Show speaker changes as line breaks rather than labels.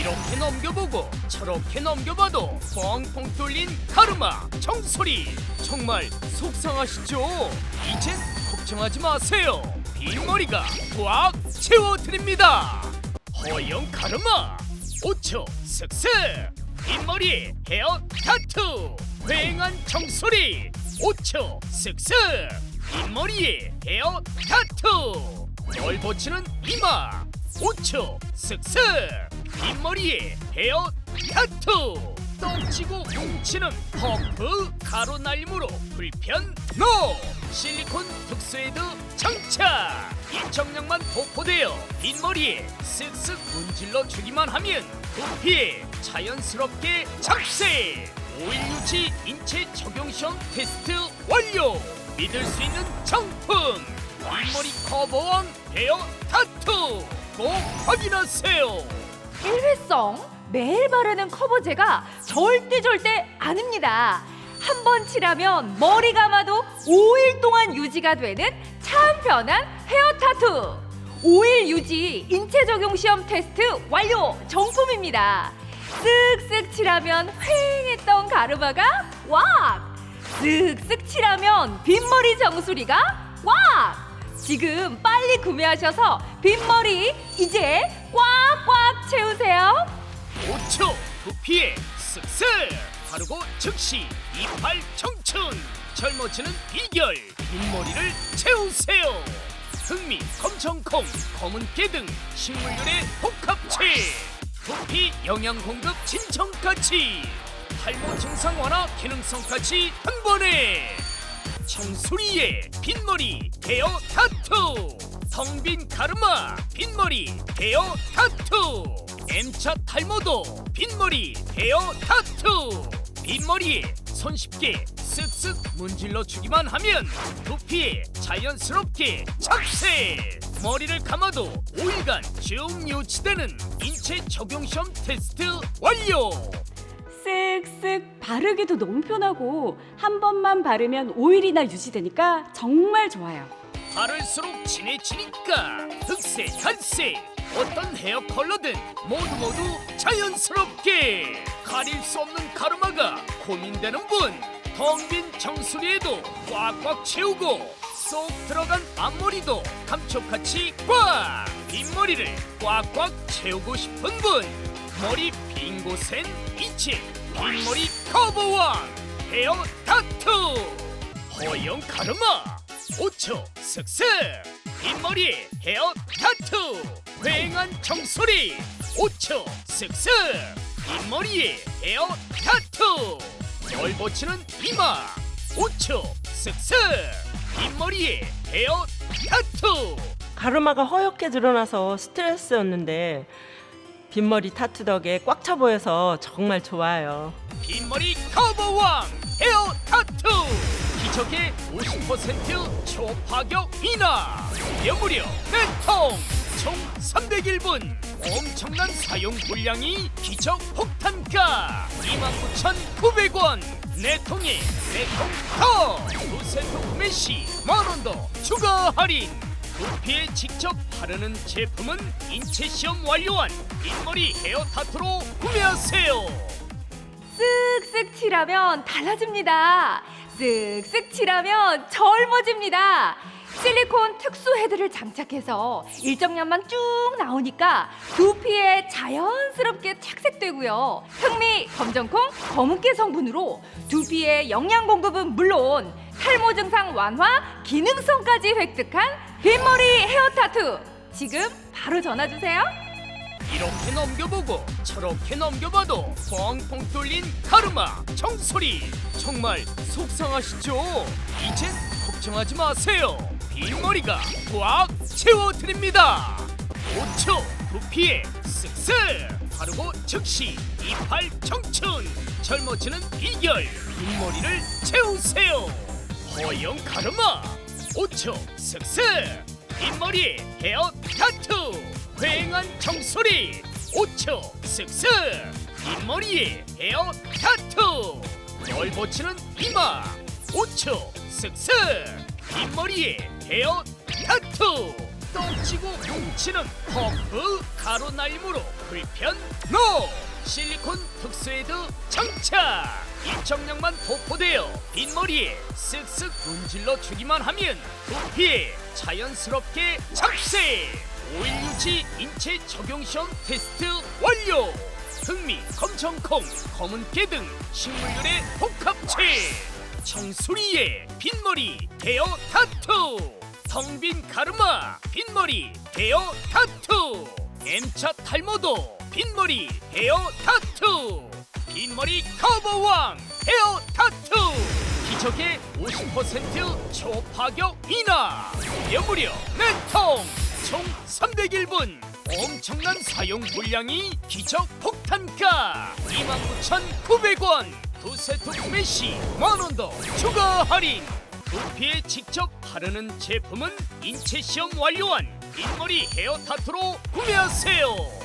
이렇게 넘겨보고 저렇게 넘겨봐도 뻥뻥 뚫린 가르마 정소리. 정말 속상하시죠? 이젠 걱정하지 마세요. 빈머리가 꽉 채워드립니다. 허영 가르마 5초 쓱쓱 빈머리 헤어 타투 휑한 정소리. 5초 쓱쓱 빈머리에 헤어 타투. 넓어지는 이마 5초 쓱쓱 빈머리에 헤어 타투. 떡지고 뭉치는 퍼프 가로 날림으로 불편 노. 실리콘 특수헤드 장착 일정량만 도포되어 빈머리에 쓱쓱 문질러 주기만 하면 두피에 자연스럽게 착색 오일 유지 인체 적용 시험 테스트 완료. 믿을 수 있는 정품. 빈머리 커버왕 헤어 타투. 꼭 확인하세요
일회성 매일 바르는 커버제가 절대 절대 아닙니다. 한 번 칠하면 머리 감아도 5일 동안 유지가 되는 참 편한 헤어 타투. 5일 유지 인체 적용 시험 테스트 완료 정품입니다. 쓱쓱 칠하면 휑했던 가르마가 왁! 쓱쓱 칠하면 빈머리 정수리가 왁! 지금 빨리 구매하셔서 빈머리 이제 꽉꽉 채우세요.
5초 두피에 쓱쓱. 바르고 즉시 이빨 청춘. 젊어지는 비결. 흰머리를 채우세요. 흑미, 검정콩, 검은깨 등 식물들의 복합체. 두피 영양 공급 진정까지. 탈모 증상 완화 기능성까지 한 번에 청소리에 빈머리 헤어 타투. 텅빈 가르마 빈머리 헤어 타투. M차 탈모도 빈머리 헤어 타투. 빈머리에 손쉽게 쓱쓱 문질러 주기만 하면 두피에 자연스럽게 착색 머리를 감아도 5일간 쭉 유지되는 인체 적용 시험 테스트 완료
쓱쓱 바르기도 너무 편하고 한 번만 바르면 5일이나 유지되니까 정말 좋아요.
바를수록 진해지니까 흑색, 갈색 어떤 헤어 컬러든 모두 모두 자연스럽게 가릴 수 없는 가르마가 고민되는 분 텅 빈 정수리에도 꽉꽉 채우고 쏙 들어간 앞머리도 감쪽같이 꽉 빈머리를 꽉꽉 채우고 싶은 분 머리 빈 곳엔 이제 빈머리 커버왕 헤어 타투. 허영 가르마 5초 쓱쓱 빈머리 헤어 타투. 휑한 정소리 5초 쓱쓱 빈머리에 헤어 타투. 넓어지는 이마 5초 쓱쓱 빈머리에 헤어 타투.
가르마가 허옇게 드러나서 스트레스였는데 빈머리 타투 덕에 꽉 차 보여서 정말 좋아요.
빈머리 커버왕 헤어 타투! 기적의 50% 초파격 인하! 무려 네통! 총 301분! 엄청난 사용 물량이 기적 폭탄가! 29,900원! 네통에 네통 더두 세트 구매 시 만원 더 추가 할인 두피에 직접 바르는 제품은 인체 시험 완료한 빈머리 헤어 타투로 구매하세요.
쓱쓱 칠하면 달라집니다. 쓱쓱 칠하면 젊어집니다. 실리콘 특수 헤드를 장착해서 일정량만 쭉 나오니까 두피에 자연스럽게 착색되고요. 흑미, 검정콩, 검은깨 성분으로 두피의 영양 공급은 물론 탈모 증상 완화, 기능성까지 획득한 빈머리 헤어 타투. 지금 바로 전화 주세요.
이렇게 넘겨보고 저렇게 넘겨봐도 뻥뻥 뚫린 가르마 정소리 정말 속상하시죠? 이젠 걱정하지 마세요 빈머리가 꽉 채워드립니다 5초 두피에 쓱쓱 바르고 즉시 이빨 청춘 젊어지는 비결 빈머리를 채우세요 허영 가르마 5초 쓱쓱 빈머리에 헤어 타투 휑한 정소리 5초 쓱쓱 빈머리에 헤어 타투. 넓어지는 이마 5초 쓱쓱 빈머리에 헤어 타투. 떡지고 뭉치는 퍼프 가로 날림으로 불편 노! 실리콘 특수헤드 장착 일정량만 도포되어 빈머리에 쓱쓱 문질러 주기만 하면 두피에 자연스럽게 착색 오일 유지 인체 적용 시험 테스트 완료! 흑미, 검정콩, 검은깨 등 식물들의 복합체! 청수리에 빈머리 헤어 타투! 텅빈 가르마 빈머리 헤어 타투! M차 탈모도 빈머리 헤어 타투 빈머리 커버왕 헤어 타투! 기적의 50% 초파격 인하! 무려 네통! 총 301분! 엄청난 사용 물량이 기적 폭탄가! 29,900원! 두 세트 구매 시 만원 더 추가 할인! 두피에 직접 바르는 제품은 인체 시험 완료한 빈머리 헤어 타투로 구매하세요